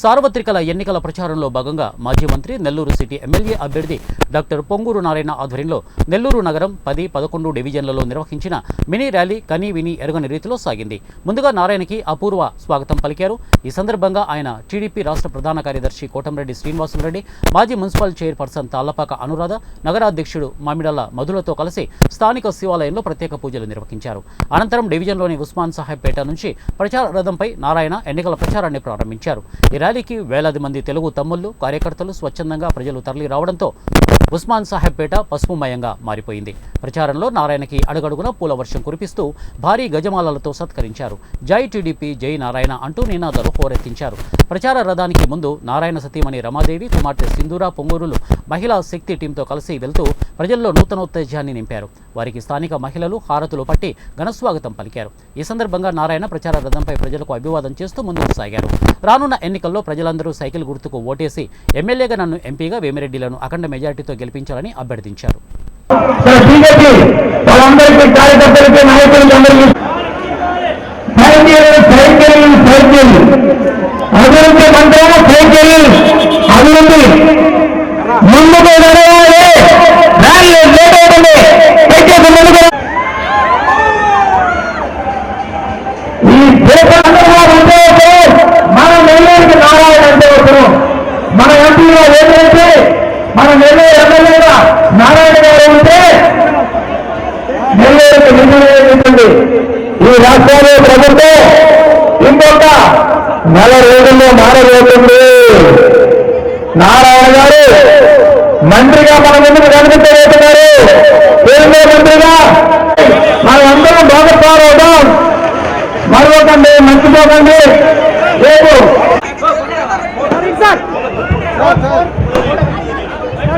సార్వత్రికల ఎన్నికల ప్రచారంలో భాగంగా మాజీ మంత్రి నెల్లూరు సిటీ ఎమ్మెల్యే అభ్యర్థి డాక్టర్ పొంగూరు నారాయణ ఆధ్వర్యంలో నెల్లూరు నగరం పది పదకొండు డివిజన్లలో నిర్వహించిన మినీ ర్యాలీ కనీ విని ఎరగని రీతిలో సాగింది. ముందుగా నారాయణకి అపూర్వ స్వాగతం పలికారు. ఈ సందర్భంగా ఆయన టీడీపీ రాష్ట్ర ప్రధాన కార్యదర్శి కోటంరెడ్డి శ్రీనివాసులరెడ్డి మాజీ మున్సిపల్ చైర్పర్సన్ తాళ్ళపాక అనురాధ నగరాధ్యక్షుడు మామిడల్ల మధులతో కలిసి స్థానిక శివాలయంలో ప్రత్యేక పూజలు నిర్వహించారు. అనంతరం డివిజన్లోని ఉస్మాన్ సాహెబ్ పేట నుంచి ప్రచార రథంపై నారాయణ ఎన్నికల ప్రచారాన్ని ప్రారంభించారు. ర్యాలీకి వేలాది మంది తెలుగు తమ్ముళ్ళు కార్యకర్తలు స్వచ్ఛందంగా ప్రజలు తరలి రావడంతో ఉస్మాన్ సాహెబ్ పేట పసుపుమయంగా మారిపోయింది. ప్రచారంలో నారాయణకి అడుగడుగున పూల వర్షం కురిపిస్తూ భారీ గజమాలలతో సత్కరించారు. జై టీడీపీ జై నారాయణ అంటూ నినాదాలు హోరెత్తించారు. ప్రచార రథానికి ముందు నారాయణ సతీమణి రమాదేవి కుమార్తె సింధూరా పొంగూరులు మహిళా శక్తి టీంతో కలిసి వెళ్తూ ప్రజల్లో నూతనోత్తేజాన్ని నింపారు. వారికి స్థానిక మహిళలు హారతులు పట్టి ఘనస్వాగతం పలికారు. ఈ సందర్భంగా నారాయణ ప్రచార రథంపై ప్రజలకు అభివాదం చేస్తూ ముందుకు సాగారు. రానున్న ఎన్నికల్లో ప్రజలందరూ సైకిల్ గుర్తుకు ఓటేసి ఎమ్మెల్యేగా నన్ను ఎంపీగా వేమిరెడ్డిలను అఖండ మెజార్టీతో గెలిపించాలని అభ్యర్థించారు. సార్ బీజేపీ వాళ్ళందరికీ కార్యకర్తలకి నాయకులకి అందరికీ సైకిల్ సైకిల్ సైకిల్ అభివృద్ధి మంత్రము సైకిల్ అభివృద్ధి ముందుకు నడవాలి. ర్యాలీ లేట్ అవుతుంది. దయచేసి ముందుకు ఈ దేశంలో ఉంటే మన నెల్లూరికి నారాయణ అంటే ఒకరు. మన ఎంపీలో ఏంటంటే మన నెల్లూరు ఎమ్మెల్యేగా నారాయణ గారు ఉంటే నెల్లూరుకి నిజమేంటండి ఈ రాష్ట్రంలో ప్రభుత్వం ఇంకొక నెల రోజుల్లో మారబోతుంది నారాయణ గారు మంత్రిగా మన ముందుకు కనిపించబోతున్నారు కేంద్ర మంత్రిగా మనమందరం భాగస్వామ్యం మరొకండి మర్చిపోకండి రేపు